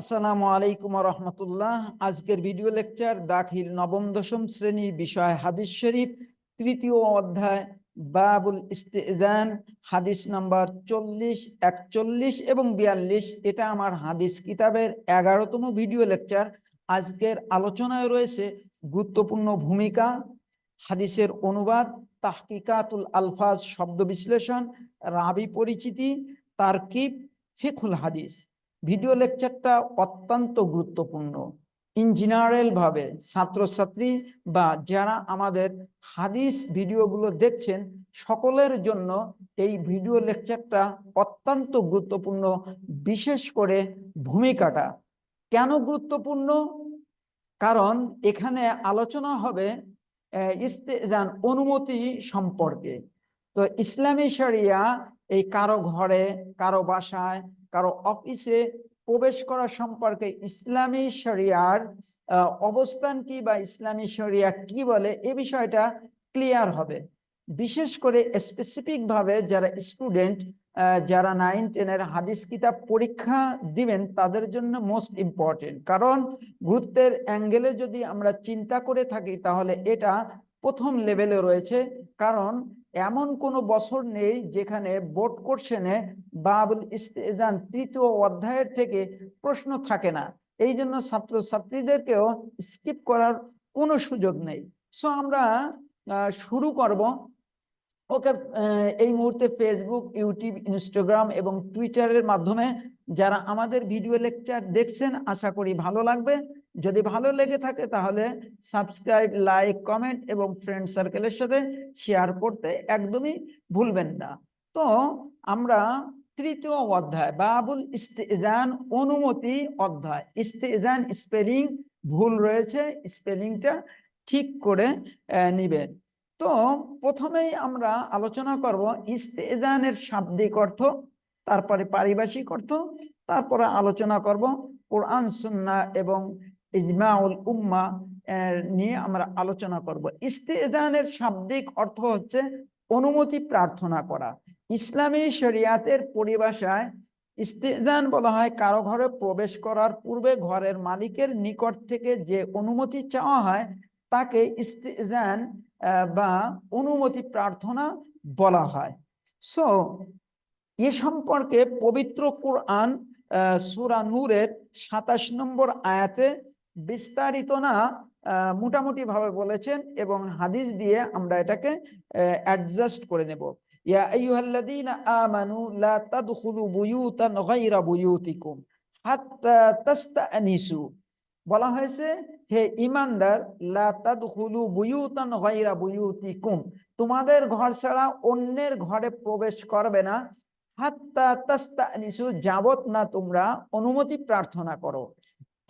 আসসালামু আলাইকুম রহমতুল্লাহ আজকের ভিডিও লেকচার দাখিল নবম দশম শ্রেণি বিষয় হাদিস শরীফ, তৃতীয় অধ্যায়, বাবুল ইস্তেজান হাদিস নাম্বার চল্লিশ, একচল্লিশ এবং বিয়াল্লিশ। এটা আমার হাদিস কিতাবের এগারোতম ভিডিও লেকচার। আজকের আলোচনায় রয়েছে গুরুত্বপূর্ণ ভূমিকা, হাদিসের অনুবাদ, তাহকিকাতুল আলফাজ শব্দ বিশ্লেষণ, রাবি পরিচিতি, তারকিব ফিকুল হাদিস। ভিডিও লেকচারটা অত্যন্ত গুরুত্বপূর্ণ। ইন জেনারেল ভাবে ছাত্রছাত্রী বা যারা আমাদের হাদিস ভিডিওগুলো দেখছেন, সকলের জন্য এই ভিডিও লেকচারটা অত্যন্ত গুরুত্বপূর্ণ, বিশেষ করে ভূমিকাটা। কেন গুরুত্বপূর্ণ? কারণ এখানে আলোচনা হবে ইস্তেজান অনুমতি সম্পর্কে। তো ইসলামী শরিয়া এই কারও ঘরে, কারও বাসায় কারও অফিসে প্রবেশ করা সম্পর্কে ইসলামী শরিয়ার অবস্থান কি বা ইসলামী শরিয়া কি বলে এ বিষয়টা ক্লিয়ার হবে। বিশেষ করে স্পেসিফিক ভাবে যারা স্টুডেন্ট যারা নাইন টেনের হাদিস কিতাব পরীক্ষা দিবেন তাদের জন্য মোস্ট ইম্পর্টেন্ট কারণ গুরুত্বের অ্যাঙ্গেলে যদি আমরা চিন্তা করে থাকি তাহলে এটা প্রথম লেভেলে রয়েছে। কারণ এমন কোন বছর নেই যেখানে বোর্ড কোর্শনে বাবুল ইস্তেজান তৃতীয় অধ্যায়ের থেকে প্রশ্ন থাকে না। এই জন্য ছাত্রছাত্রীদেরকেও স্কিপ করার কোনো সুযোগ নেই। সো আমরা শুরু করব। ওকে এই মুহূর্তে ফেসবুক ইউটিউব ইনস্টাগ্রাম এবং টুইটারের মাধ্যমে যারা আমাদের ভিডিও লেকচার দেখছেন, আশা করি ভালো লাগবে। যদি ভালো লেগে থাকে তাহলে সাবস্ক্রাইব, লাইক, কমেন্ট এবং ফ্রেন্ড সার্কেলের সাথে শেয়ার করতে একদমই ভুলবেন না। তো আমরা তৃতীয় অধ্যায়, বাবুল ইস্তেজান অনুমতি অধ্যায়। ইস্তেজান স্পেলিং ভুল রয়েছে, স্পেলিংটা ঠিক করে নিবেন। তো প্রথমেই আমরা আলোচনা করব ইস্তেজানের শাব্দিক অর্থ, তারপরে পারিভাষিক অর্থ, তারপরে আলোচনা করব কোরআন সুন্না এবং ইজমাউল উম্মা নিয়ে আমরা আলোচনা করব। ইস্তেজানের শাব্দিক অর্থ হচ্ছে অনুমতি প্রার্থনা করা। ইসলামী শরিয়াতের পরিভাষায় ইস্তেজান বলা হয়, কারও ঘরে প্রবেশ করার পূর্বে ঘরের মালিকের নিকট থেকে যে অনুমতি চাওয়া হয়, তাকে ইস্তেজান বা অনুমতি প্রার্থনা বলা হয়। সো, এ সম্পর্কে পবিত্র কোরআন সুরা নূরের সাতাশ নম্বর আয়াতে বিস্তারিত না মোটামুটি ভাবে বলেছেন এবং হাদিস দিয়ে আমরা এটাকে অ্যাডজাস্ট করে নেব। বলা হয়েছে, হে ইমানদার, লা তোমাদের ঘর ছাড়া অন্যের ঘরে প্রবেশ করবে না। হাত্তা তাস্তানিসু যাবত না তোমরা অনুমতি প্রার্থনা করো।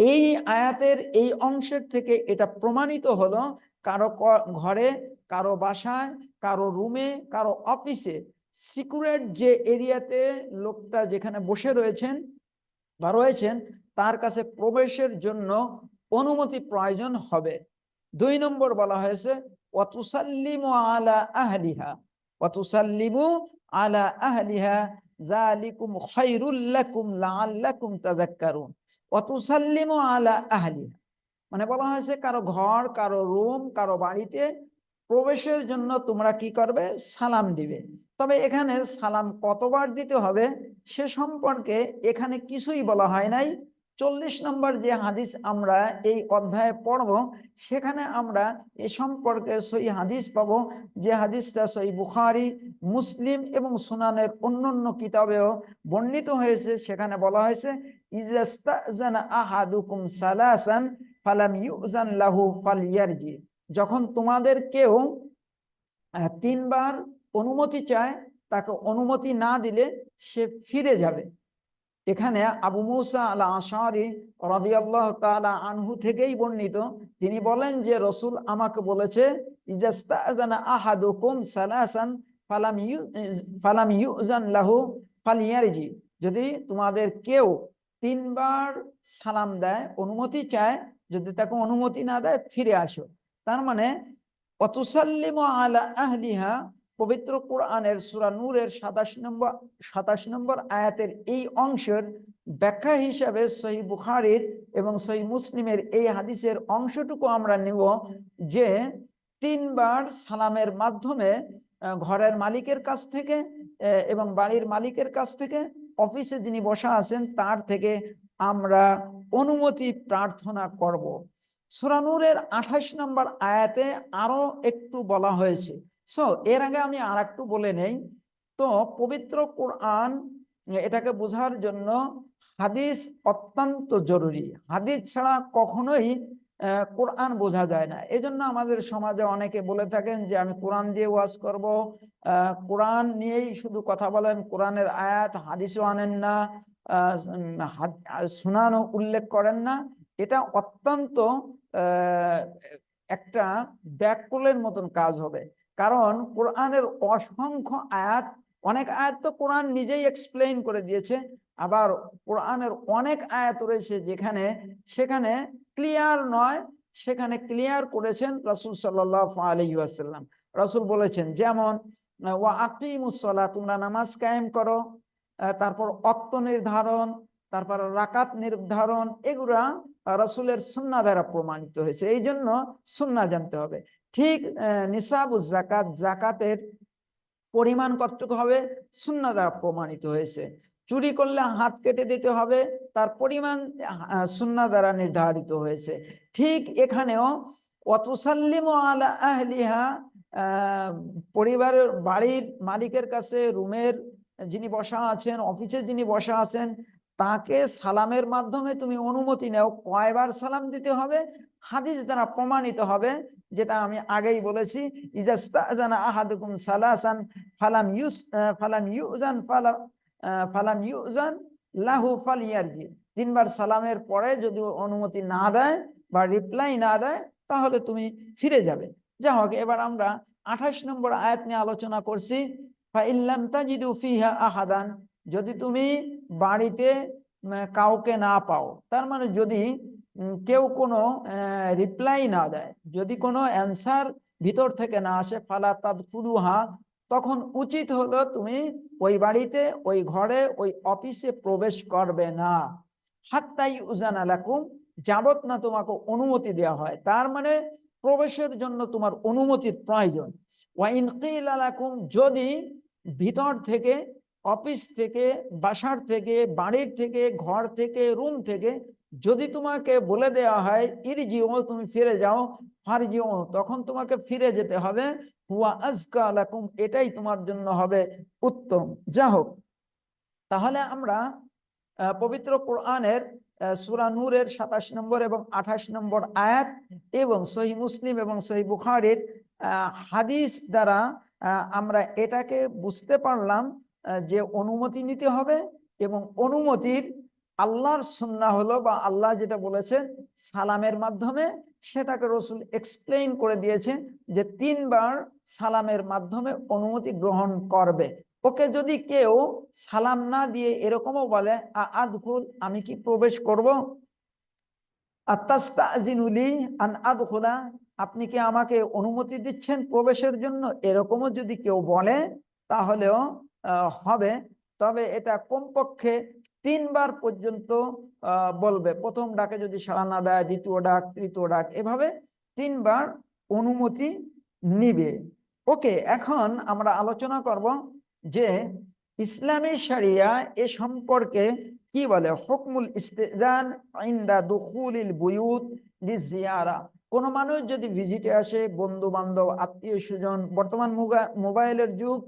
এই আয়াতের এই অংশের থেকে এটা প্রমাণিত হলো কারও ঘরে, কারও বাসায়, কারও রুমে, কারও অফিসে সিকিউরেট যে এরিয়াতে লোকটা যেখানে বসে রয়েছেন বা রয়েছেন, তার কাছে প্রবেশের জন্য অনুমতি প্রয়োজন হবে। দুই নম্বর বলা হয়েছে অতুসাল্লিমু আলা আহলিহা অতুসাল্লিমু আলা আহলিহা জালিকুম খায়রুল্লাকুম লাআল্লাকুম তাযাক্কারুন অতুসাল্লিমু আলা আহলিহা মানে বলা হয়েছে, কারও ঘর, কারও রুম, কারও বাড়িতে প্রবেশের জন্য তোমরা কি করবে? সালাম দিবে। তবে এখানে সালাম কতবার দিতে হবে সে সম্পর্কে এখানে কিছুই বলা হয় নাই। চল্লিশ নম্বর যে হাদিস আমরা এই অধ্যায়ে পড়ব, সেখানে আমরা এ সম্পর্কে সই হাদিস পাবো যে হাদিসটা সই বুখারি, মুসলিম এবং সুনানের অন্যান্য কিতাবেও বর্ণিত হয়েছে। সেখানে বলা হয়েছে আহাদুকুম সালাসান ফালাম লাহু যখন তোমাদের কেউ তিনবার অনুমতি চায়, তাকে অনুমতি না দিলে সে ফিরে যাবে। এখানে আবু মুসা আলা আশারি রাদিয়াল্লাহ তাআলা আনহু থেকেই বর্ণিত। তিনি বলেন যে রসুল আমাকে বলেছে আহাদুকুম ফালাম ইউ, ফালাম লাহু ফালিয়ারজি। যদি তোমাদের কেউ তিনবার সালাম দেয়, অনুমতি চায়, যদি তাকে অনুমতি না দেয়, ফিরে আসো। তার মানে অতুসাল্লিম আলা আহলিহা পবিত্র কোরআনের সুরা নূরের সাতাশ নম্বর সাতাশ নম্বর আয়াতের এই অংশের ব্যাখ্যা হিসাবে সহি বুখারির এবং সহি মুসলিমের এই হাদিসের অংশটুকু আমরা নিব যে তিনবার সালামের মাধ্যমে ঘরের মালিকের কাছ থেকে এবং বাড়ির মালিকের কাছ থেকে, অফিসে যিনি বসা আছেন তার থেকে আমরা অনুমতি প্রার্থনা করব। সুরানুরের আঠাশ নম্বর আয়াতে আরও একটু বলা হয়েছে সো এর আগে আমি আর একটু বলে নেই। তো, পবিত্র কোরআন, এটাকে বোঝার জন্য হাদিস অত্যন্ত জরুরি। হাদিস ছাড়া কখনোই কোরআন বোঝা যায় না। এজন্য আমাদের সমাজে অনেকে বলে থাকেন যে, আমি কোরআন দিয়ে ওয়াজ করব। কোরআন নিয়েই শুধু কথা বলেন, কোরআনের আয়াত, হাদিসও আনেন না সুনানও উল্লেখ করেন না। এটা অত্যন্ত একটা ব্যাককুলের মতন কাজ হবে। কারণ কোরআনের অসংখ্য আয়াত, অনেক আয়াত তো কোরআন নিজেই এক্সপ্লেইন করে দিয়েছে, আবার কোরআনের অনেক আয়াত রয়েছে যেখানে, সেখানে ক্লিয়ার নয়, সেখানে ক্লিয়ার করেছেন রসুল সাল্লাহ আসাল্লাম রসুল বলেছেন যেমন, ওয়া আকিমুসলা তোমরা নামাজ কায়েম করো তারপর অক্ত নির্ধারণ, তারপর রাকাত নির্ধারণ, এগুলা রসুলের সুন্না দ্বারা প্রমাণিত হয়েছে। এই জন্য সুন্না জানতে হবে। ঠিক নিসাবুজ জাকাত জাকাতের পরিমাণ কতটুকু হবে? সুন্না দ্বারা প্রমাণিত হয়েছে। চুরি করলে হাত কেটে দিতে হবে তার পরিমাণ সুন্না দ্বারা নির্ধারিত হয়েছে। ঠিক এখানেও অতুসাল্লিম আলা আহলিহা আহ, পরিবারের বাড়ির মালিকের কাছে রুমের যিনি বসা আছেন অফিসে যিনি বসা আছেন তাকে সালামের মাধ্যমে তুমি অনুমতি নেও। কয়বার সালাম দিতে হবে? হাদিস দ্বারা প্রমাণিত হবে যেটা আমি আগেই বলেছি আহাদুকুম সালাসান ফালাম ইউস ফালাম ফালাম ফালাম ইউজান লাহু তিনবার সালামের পরে যদি অনুমতি না দেয় বা রিপ্লাই না দেয়, তাহলে তুমি ফিরে যাবে। যা হোক, এবার আমরা আঠাশ নম্বর আয়াত নিয়ে আলোচনা করছি ফাইল্লাম ফিহা আহাদান। যদি তুমি বাড়িতে কাউকে না পাও, তার মানে যদি কেউ কোনো রিপ্লাই না দেয়। যদি কোনো অ্যান্সার ভিতর থেকে না আসে, ফালা তাদ ফুলুহা তখন উচিত হলো তুমি ওই বাড়িতে, ওই ঘরে, ওই অফিসে প্রবেশ করবে না। হাত্তাই উজান আলাকুম যাবত না তোমাকে অনুমতি দেওয়া হয়। তার মানে প্রবেশের জন্য তোমার অনুমতির প্রয়োজন। ওয়াইন কিল আলাকুম যদি ভিতর থেকে অফিস থেকে, বাসার থেকে, বাড়ির থেকে, ঘর থেকে রুম থেকে যদি তোমাকে বলে দেওয়া হয় ইরজিও তুমি ফিরে যাও ফারজিও তখন তোমাকে ফিরে যেতে হবে। হুয়া আজকা আলাকুম এটাই তোমার জন্য হবে উত্তম। যা হোক তাহলে আমরা পবিত্র কোরআনের আহ, সূরা নূরের সাতাশ নম্বর এবং আঠাশ নম্বর আয়াত এবং সহি মুসলিম এবং সহি বুখারির হাদিস দ্বারা আমরা এটাকে বুঝতে পারলাম যে অনুমতি নিতে হবে এবং অনুমতির আল্লাহর সুন্না হলো বা আল্লাহ যেটা বলেছেন সালামের মাধ্যমে, সেটাকে রসুল এক্সপ্লেইন করে দিয়েছে যে তিনবার সালামের মাধ্যমে অনুমতি গ্রহণ করবে। ওকে যদি কেউ সালাম না দিয়ে এরকমও বলে, "আ- আদখুল, আমি কি প্রবেশ করব? আত্মাস্তাজিনুলি আন আদখুলা, আপনি কি আমাকে অনুমতি দিচ্ছেন প্রবেশের জন্য? এরকমও যদি কেউ বলে, তাহলেও হবে। তবে এটা কমপক্ষে তিনবার পর্যন্ত বলবে। প্রথম ডাকে যদি সাড়া না দেয়, দ্বিতীয় ডাক, তৃতীয় ডাক, এভাবে তিনবার অনুমতি নিবে। ওকে, এখন আমরা আলোচনা করব যে ইসলামী শরিয়া এ সম্পর্কে কি বলে? হুকমুল ইস্তেজান ইনদা কোন মানুষ যদি ভিজিটে আসে বন্ধু বান্ধব আত্মীয় স্বজন, বর্তমান মোবাইলের যুগ,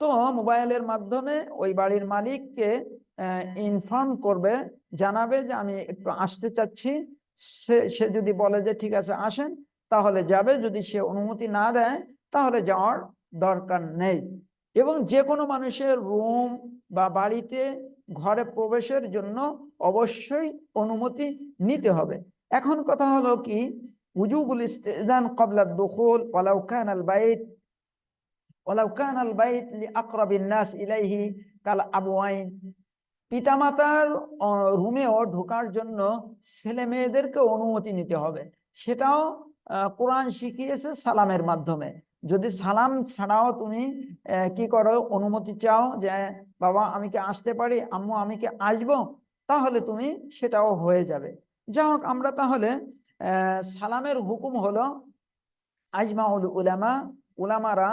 তো মোবাইলের মাধ্যমে ওই বাড়ির মালিককে ইনফর্ম করবে জানাবে যে আমি একটু আসতে চাচ্ছি। সে সে যদি বলে যে ঠিক আছে আসেন তাহলে যাবে। যদি সে অনুমতি না দেয় তাহলে যাওয়ার দরকার নেই। এবং যে কোনো মানুষের রুম বা বাড়িতে ঘরে প্রবেশের জন্য অবশ্যই অনুমতি নিতে হবে। এখন কথা হলো কি উজুবুল ইস্তেজান কবলা দুখুল ওয়ালাউ কান আল বাইত ওয়ালাউ কান আল বাইত লিআকরাবিন নাস ইলাইহি কাল আবওয়াইন। পিতামাতার রুমেও ঢোকার জন্য ছেলে মেয়েদেরকে অনুমতি নিতে হবে। সেটাও কোরআন শিখিয়েছে সালামের মাধ্যমে। যদি সালাম ছাড়াও তুমি কি করো, অনুমতি চাও যে, বাবা, আমি কি আসতে পারি? আম্মু, আমি কি আসব? তাহলে তুমি সেটাও হয়ে যাবে। যাই হোক, আমরা তাহলে সালামের হুকুম হলো, আজমাউল উলামা, উলামারা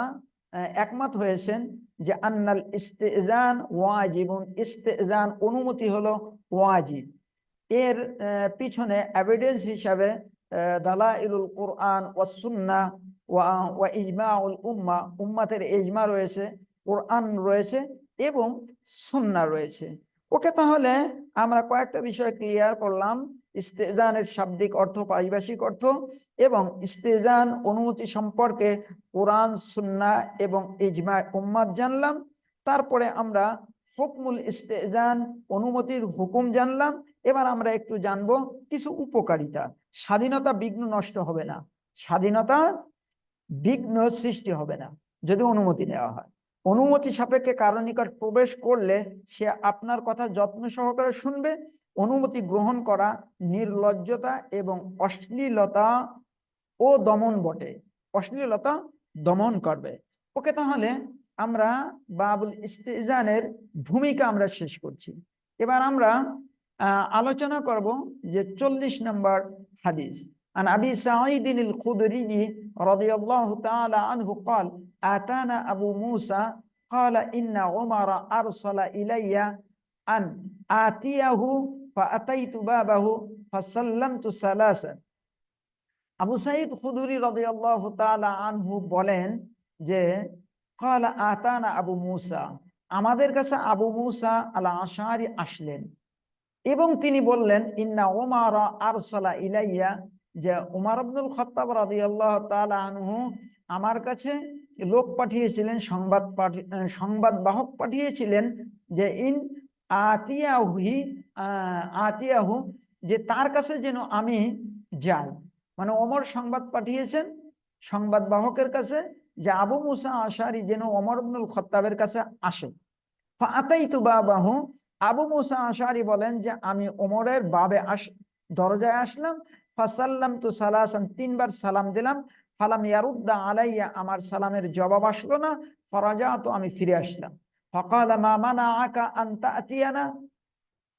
একমত হয়েছেন যে আন্নাল ইস্তেজান ওয়াজিবুন ইস্তেজান অনুমতি হলো ওয়াজিব। এর পিছনে এভিডেন্স হিসাবে দালা দালাইলুল কোরআন ওয়া সুন্না ওয়া ওয়া ইজমাউল উম্মা, উম্মাতের ইজমা রয়েছে, কোরআন রয়েছে এবং সুন্না রয়েছে। ওকে তাহলে আমরা কয়েকটা বিষয় ক্লিয়ার করলাম। ইস্তেজানের শাব্দিক অর্থ, পারিভাষিক অর্থ এবং ইস্তেজান অনুমতি সম্পর্কে কোরআন, সুন্না এবং ইজমা উম্মাদ জানলাম। তারপরে আমরা হুকমুল ইস্তেজান অনুমতির হুকুম জানলাম। এবার আমরা একটু জানব কিছু উপকারিতা। স্বাধীনতা, বিঘ্ন নষ্ট হবে না। স্বাধীনতা, বিঘ্ন সৃষ্টি হবে না, যদি অনুমতি নেওয়া হয়। অনুমতি সাপেক্ষে কারো নিকট প্রবেশ করলে সে আপনার কথা যত্ন সহকারে শুনবে অনুমতি গ্রহণ করা নির্লজ্জতা এবং অশ্লীলতা ও দমন বটে অশ্লীলতা দমন করবে ওকে তাহলে আমরা বাবুল ইস্তেজানের ভূমিকা আমরা শেষ করছি এবার আমরা আহ, আলোচনা করব যে চল্লিশ নম্বর হাদিস عن أبي سعيد الخدري رضي الله تعالى عنه قال آتانا أبو موسى قال إن عمر أرسل إلي أن آتيه فأتيت بابه فسلمت ثلاثا আবু সাইদ খুদুরি রাদিয়াল্লাহু তাআলা আনহু বলেন যে قال آتانا আবু মুসা আমাদের কাছে আবু মুসা আল আশারি আসলেন এবং তিনি বললেন ইন্না ওমার আরসালা ইলাইয়া যে উমার আব্দুল খত্তাব রাদিয়াল্লাহু তাআলা আনহু আমার কাছে লোক পাঠিয়েছিলেন, সংবাদ সংবাদ বাহক পাঠিয়েছিলেন যে ইন আতিয়াহি আতিয়াহু, যে তার কাছে যেন আমি যাই। মানে ওমর সংবাদ পাঠিয়েছেন, সংবাদ বাহকের কাছে, যে আবু মুসা আশারি যেন ওমর ইবনুল খত্তাবের কাছে আসে। ফাতাইতু বাবাহু, আবু মুসা আশারি বলেন যে আমি ওমরের বাবে আস, দরজায় আসলাম ফাসাল্লাম তু সালাসান, তিনবার সালাম দিলাম ফালাম ইয়ারুদ্দা আলাইয়া আমার সালামের জবাব আসলো না ফরাজা তো আমি ফিরে আসলাম। ফকালা মা মানা আকা আন্তা আতিয়ানা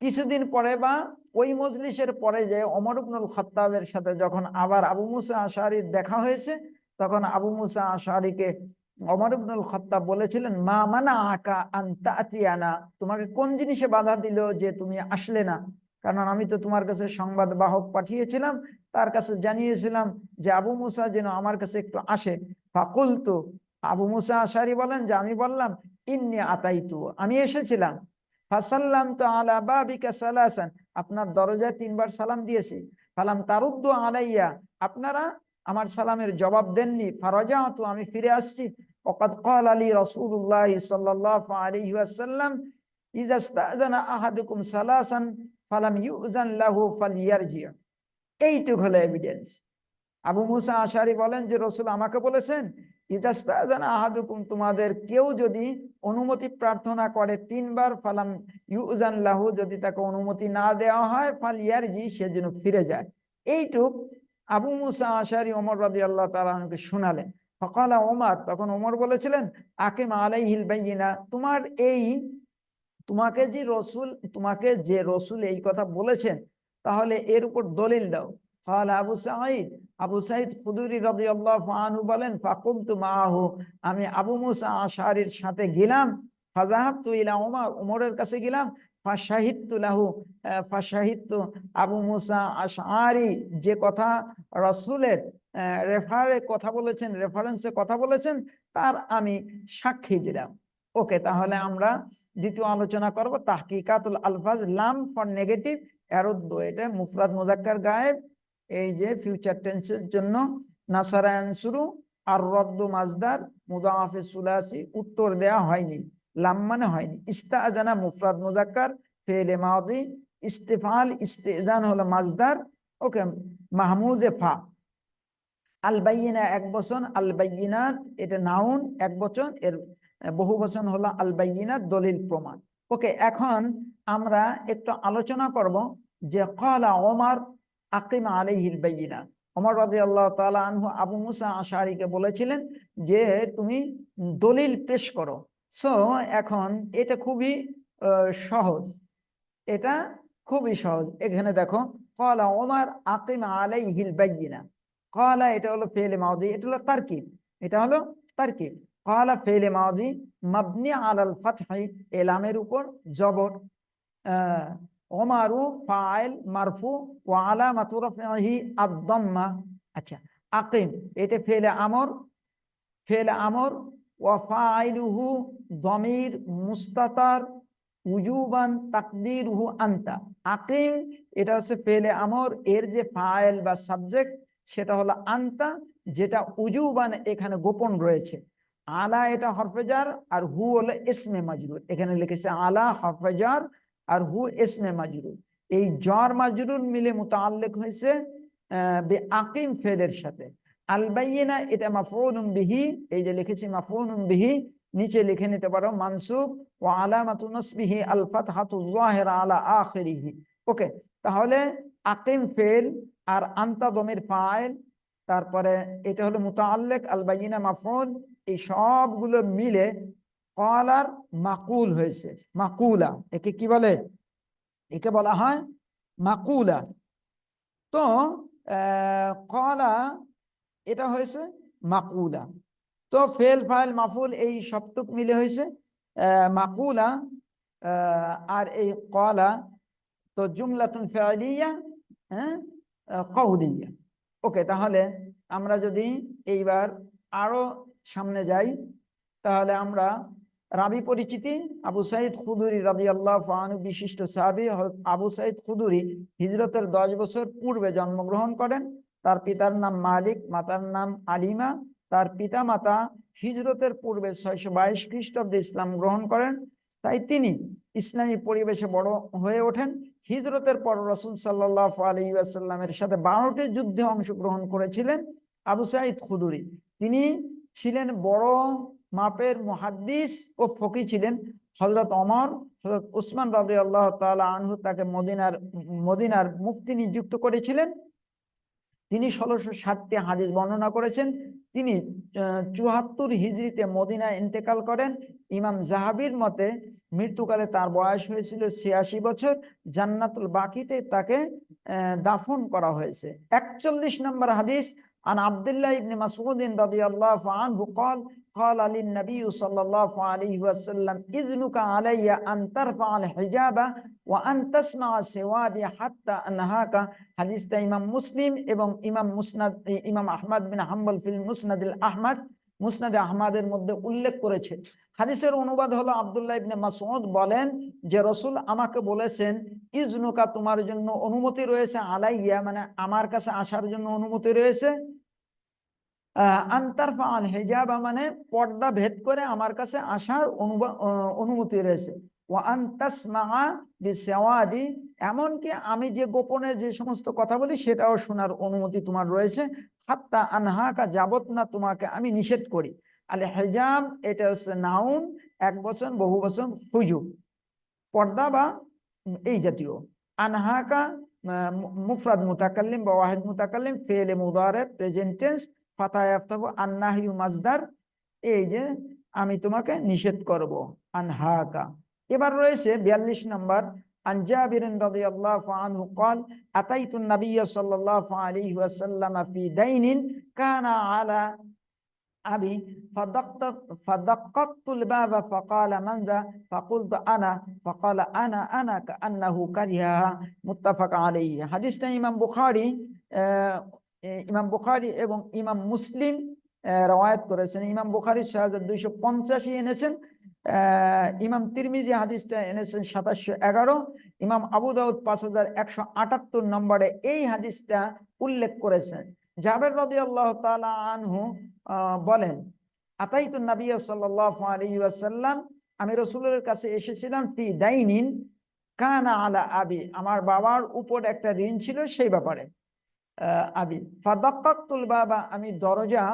কিছুদিন পরে বা ওই মজলিসের পরে যে ওমর ইবনুল খত্তাবের সাথে যখন আবার আবু মুসা আশারির দেখা হয়েছে, তখন আবু মুসা আশারিকে ওমর ইবনুল খত্তাব বলেছিলেন, মা মানা আকা আন্তা আতিয়ানা তোমাকে কোন জিনিসে বাধা দিল যে তুমি আসলে না? কারণ আমি তো তোমার কাছে সংবাদ বাহক পাঠিয়েছিলাম তার কাছে জানিয়েছিলাম যে আবু মুসা যেন আমার কাছে একটু আসে ফাকুল তো আবু মুসা আশারি বলেন যে আমি বললাম ইন্নি আতাইতু আমি এসেছিলাম ফাসাল্লাম তো আলা বাবিকা সালাসান আপনার দরজায় তিনবার সালাম দিয়েছি ফালাম তারুদ্দু আলাইয়া আপনারা আমার সালামের জবাব দেননি ফারাজা তো আমি ফিরে আসছি وقد قال لي رسول الله صلى الله عليه وسلم إذا استأذن أحدكم ثلاثا ফালাম ইউজান লাহু ফালিয়ার জিয়া এইটুক হলো এভিডেন্স আবু মুসা আশারি বলেন যে, রসুল আমাকে বলেছেন ইজাস্তাজান আহাদুকুম তোমাদের কেউ যদি অনুমতি প্রার্থনা করে তিনবার, ফালাম ইউজান লাহু যদি তাকে অনুমতি না দেওয়া হয় ফাল জি সে যেন ফিরে যায়। এইটুক আবু মুসা আশারি অমর রাজি আল্লাহ তালাহকে শোনালেন। ফকালা ওমার, তখন ওমর বলেছিলেন, আকিম আলাই হিল তোমার এই তোমাকে যে রসুল তোমাকে যে রসুল এই কথা বলেছেন তাহলে এর উপর দলিল দাও قال আবু সাঈদ আবু সাঈদ খুদুরি রাদিয়াল্লাহু আনহু বলেন ফাকুমতু মাআহু আমি আবু মুসা আশারির সাথে গেলাম ফাযাহাবতু ইলা উমর উমরের কাছে গেলাম ফাশাহিদতু লাহু আহ, ফাশাহিদতু আবু মুসা আশআরি যে কথা রাসূলের রেফারে কথা বলেছেন রেফারেন্সে কথা বলেছেন তার আমি সাক্ষী দিলাম ওকে তাহলে আমরা দ্বিতীয় আলোচনা করব, তাহকিকাতুল আলফাজ, লাম ফর নেগেটিভ এরদ্দ এটা মুফরাদ মুজাক্কার গায়েব, এই যে ফিউচার টেন্সের জন্য। নাসারায়ন শুরু, আর রদ্দ মাজদার, মুদাফে সুলাসি, উত্তর দেয়া হয়নি, লাম মানে হয়নি। ইস্তাজানা মুফরাদ মুজাক্কার ফেলে মাদি, ইস্তেফাল, ইস্তেজান হলো মাজদার। ওকে, মাহমুজে ফা। আল বাইয়িনা এক বচন আল এটা নাউন, এক বচন, এর বহু বচন হলো আল বাইয়িনাত দলিল প্রমাণ। ওকে, এখন আমরা একটু আলোচনা করব যে ক্বালা ওমর আকিম আলাইহিল বাইয়িনা ওমর আল্লাহ তাআলা আনহু আবু মুসা আশারিকে বলেছিলেন যে তুমি দলিল পেশ করো। সো এখন এটা খুবই সহজ। এটা খুবই সহজ। এখানে দেখো কলা ওমার আকিম আলাইহিল বাইয়িনা কলা এটা হলো ফেলে মাউদি, এটা হলো তারকিব। এটা হলো তারকিব। কলা ফেলে মাউদি মাবনি আলাল ফাতহি এলামের উপর জবর ওমারু ফাইল মারফু ওয়া আলামাতু রাফিহি আদ-দাম্মা আচ্ছা আকিম এটা ফেলে আমর ফেলে আমর ওয়া ফাইলুহু দমির মুস্তাতার উজুবান তাকদিরুহু আনতা আকিম, এটা হচ্ছে ফেলে আমর, এর যে ফাইল বা সাবজেক্ট, সেটা হলো আনতা, যেটা উজুবান এখানে গোপন রয়েছে। আলা এটা হরফেজার আর হু হলো ইসমে মাজরুর। এখানে লিখেছে আলা হরফেজার আর হু ইসমে মাজরুর। এই জ্বর মাজরুর মিলে মুতাল্লিক হয়েছে বে আকিম ফেলের সাথে। আল বাইয়িনা এটা মাফউলুম বিহি, এই যে লিখেছি মাফউলুম বিহি, নিচে লিখে নিতে পারো মানসুব ও আলামাতু নসবিহি আল ফাতহাতু আলা আখিরিহি। ওকে, তাহলে আকিম ফেল আর আন্তা দমের ফাইল, তারপরে এটা হলো মুতাআল্লিক আল বাইয়িনা মাফউল এই সবগুলো মিলে কলার মাকুল হয়েছে, মাকুলা। একে কি বলে? একে বলা হয় মাকুলা। তো কলা, এটা হয়েছে মাকুলা। তো ফেল, ফাইল, মাফুল এই সবটুক মিলে হয়েছে মাকুলা আর এই কলা তো জুমলাতুন ফেলিয়া হ্যাঁ ওকে, তাহলে আমরা যদি এইবার আরও সামনে যাই, তাহলে আমরা রাবি পরিচিতি, আবু সাইদ খুদুরি রাজি আল্লাহ ফানু বিশিষ্ট সাহাবি আবু সাইদ খুদুরি হিজরতের দশ বছর পূর্বে জন্মগ্রহণ করেন। তার পিতার নাম মালিক, মাতার নাম আলিমা। তার পিতা মাতা হিজরতের পূর্বে ছয়শো বাইশ খ্রিস্টাব্দে ইসলাম গ্রহণ করেন। তাই তিনি ইসলামী পরিবেশে বড় হয়ে ওঠেন। হিজরতের পর রসুল সাল্লাহ আলী আসাল্লামের সাথে বারোটি যুদ্ধে অংশগ্রহণ করেছিলেন আবু সাইদ খুদুরি। তিনি ছিলেন বড় মাপের মুহাদ্দিস ও ফকি ছিলেন। হজরত অমর হজরত উসমান রাজি আল্লাহ তালা আনহু তাকে মদিনার মদিনার মুফতি নিযুক্ত করেছিলেন। তিনি ষোলোশো ষাটটি হাদিস বর্ণনা করেছেন। তিনি চুয়াত্তর হিজড়িতে মদিনায় ইন্তেকাল করেন। ইমাম জাহাবির মতে মৃত্যুকালে তার বয়স হয়েছিল ছিয়াশি বছর। জান্নাতুল বাকিতে তাকে দাফন করা হয়েছে। একচল্লিশ নম্বর হাদিস عن عبد الله بن مسعود رضي الله عنه قال قال للنبي صلى الله عليه وسلم إذنك علي أن ترفع الحجاب وأن تسمع سوادي حتى أنهاك. حديث إمام مسلم إمام مسند إمام أحمد بن حنبل في المسند الأحمد. মুসনাদ আহমদের মধ্যে উল্লেখ করেছে। হাদিসের অনুবাদ হলো আব্দুল্লাহ ইবনে মাসউদ বলেন যে, রসুল আমাকে বলেছেন, ইজনুকা, তোমার জন্য অনুমতি রয়েছে আলাইয়া মানে আমার কাছে আসার জন্য অনুমতি রয়েছে। আন্তারফা আল হেজাবা মানে পর্দা ভেদ করে আমার কাছে আসার অনুমতি রয়েছে। এমনকি আমি যে গোপনে যে সমস্ত কথা বলি, সেটাও শোনার অনুমতি তোমার রয়েছে। হাত্তা আনহাকা যাবত না তোমাকে আমি নিষেধ করি। আলে হেজাব এটা হচ্ছে নাউন, এক বছর বহু বছর হুজুব পর্দা বা এই জাতীয়। আনহাকা মুফরাদ মুতাকাল্লিম বা ওয়াহিদ মুতাকাল্লিম, ফেলে মুদারে, প্রেজেন্ট টেন্স ফাতা ইয়াফতাহু আন্নাহিউ মাজদার। এই যে, আমি তোমাকে নিষেধ করব। আনহাকা। এবার রয়েছে বিয়াল্লিশ নম্বর عن جابر رضي الله عنه قال أتيت النبي صلى الله عليه وسلم في دين كان على أبي فدقت فدققت الباب فقال من ذا فقلت أنا فقال أنا أنا كأنه كرهها متفق عليه حديث ইমাম বুখারী আহ, ইমাম বুখারী এবং ইমাম মুসলিম আহ, রওয়ায়াত করেছেন ইমাম বুখারী ছয় হাজার দুইশো পঞ্চাশি এনেছেন আহ, ইমাম তিরমিজি হাদিসটা এনেছেন সাতাশশো এগারো ইমাম আবু দাউদ পাঁচ হাজার একশো আটাত্তর নম্বরে এই হাদিসটা উল্লেখ করেছেন। জাবের রদি আল্লাহ আনহু বলেন আতাইতু নবী সাল্লাল্লাহু আলাইহি ওয়াসাল্লাম আমি রসুলের কাছে এসেছিলাম ফি দাইনিন কানা আলা আবি আমার বাবার উপর একটা ঋণ ছিল সেই ব্যাপারে। আহ, আবি ফাদাক্কাতুল বাবা আমি দরজা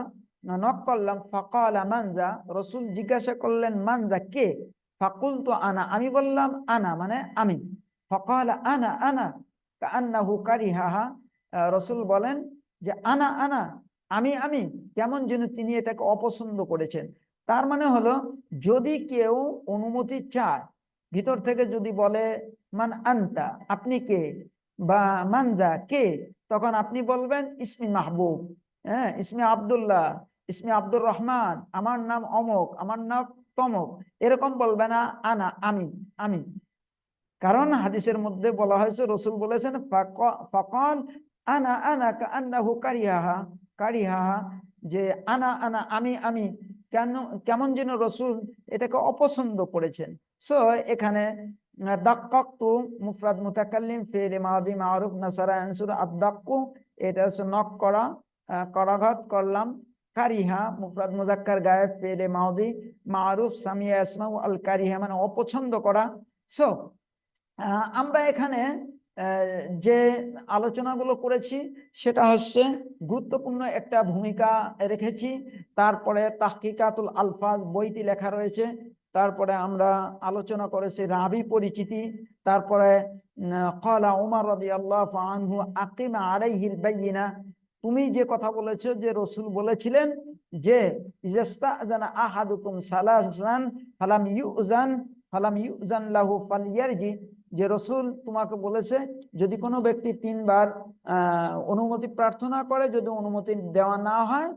নক করলাম ফাকালা মানজা রসুল জিজ্ঞাসা করলেন মানজা কে? ফাকুলতু আনা আমি বললাম আনা মানে আমি। ফাকালা আনা আনা কান্নাহু কারিহাহা। আহ, রসুল বলেন যে আনা আনা আমি আমি কেমন যেন তিনি এটাকে অপছন্দ করেছেন। তার মানে হলো যদি কেউ অনুমতি চায় ভিতর থেকে যদি বলে মান আনতা আপনি কে? বা মানজা কে? তখন আপনি বলবেন ইসমি মাহবুব। হ্যাঁ ইসমি আব্দুল্লাহ। ইসমি আব্দুর রহমান, আমার নাম অমক, আমার নাম তমক। এরকম বলবে না, আনা আমি আমি কারণ হাদিসের মধ্যে বলা হয়েছে, রসুল বলেছেন ফকল আনা আনা কান্নাহু কারিহাহা। কারিহাহা, যে আনা আনা, আমি আমি, কেন, কেমন যেন রসুল এটাকে অপছন্দ করেছেন। সো, এখানে, দাক্কাক্তু মুফরাদ মুতাকাল্লিম ফেলে মাদি মারুফ নাসারা আনসুর আদাক্কু এটা হচ্ছে নক করা করাঘাত করলাম। কারিহা মুফরাদ মুজাক্কার গায়েব ফেলে মাউদি, মারুফ, সামিয়া ইসমাউ আল কারিহা মানে অপছন্দ করা। সো আমরা এখানে যে আলোচনাগুলো করেছি, সেটা হচ্ছে গুরুত্বপূর্ণ একটা ভূমিকা রেখেছি। তারপরে তাহকিকাতুল আলফাজ বইটি লেখা রয়েছে। তারপরে আমরা আলোচনা করেছি রাবি পরিচিতি। তারপরে কলা উমার রাদিয়াল্লাহু আনহু আকিম আলাইহিল বাইয়িনা তুমি যে কথা বলেছ, যে রসুল বলেছিলেন যে ফালাম ইউজান ফালাম ইউজান লাহু যে রসুল তোমাকে বলেছে, যদি কোনো ব্যক্তি তিনবার অনুমতি প্রার্থনা করে, যদি অনুমতি দেওয়া না হয়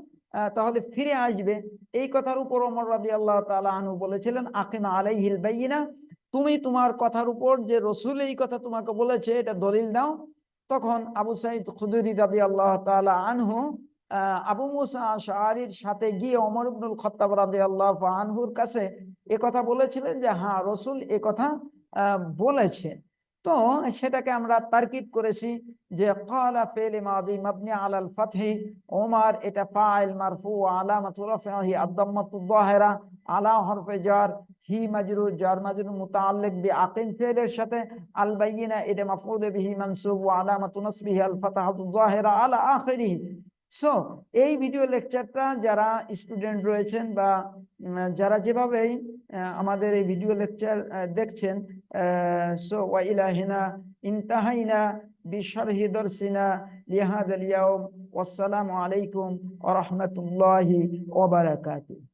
তাহলে ফিরে আসবে। এই কথার উপর ওমর রাদি আল্লাহ তালা বলেছিলেন, আকিমা আলাইহিল বাইয়িনা তুমি তোমার কথার উপর যে রসুল এই কথা তোমাকে বলেছে, এটা দলিল দাও। তখন আবু সাইদ খুদুরি রাদি আল্লাহ তালা আনহু আবু মুসা আশআরির সাথে গিয়ে ওমর ইবনুল খত্তাব রাদি আল্লাহ আনহুর কাছে এ কথা বলেছিলেন যে হ্যাঁ রসুল এ কথা আহ, বলেছেন তো সেটাকে আমরা তারকিব করেছি যে এটা আলা হি মাজরুর জার মুতাআল্লিক সাথে আল এটা মাফউল বিহি মানসুব ওয়া আলামাতু আল ফাতাহাতু যাহিরা আলা আখিরিহি। সো এই ভিডিও লেকচারটা যারা স্টুডেন্ট রয়েছেন বা যারা যেভাবেই আমাদের এই ভিডিও লেকচার দেখছেন সো ওয়া ইলাহিনা ইনতাহাইনা বিশরহি দরসিনা লিহাদাল ইয়াউম। ওয়াসসালামু আলাইকুম ওয়া রাহমাতুল্লাহি ওয়া বারাকাতুহু।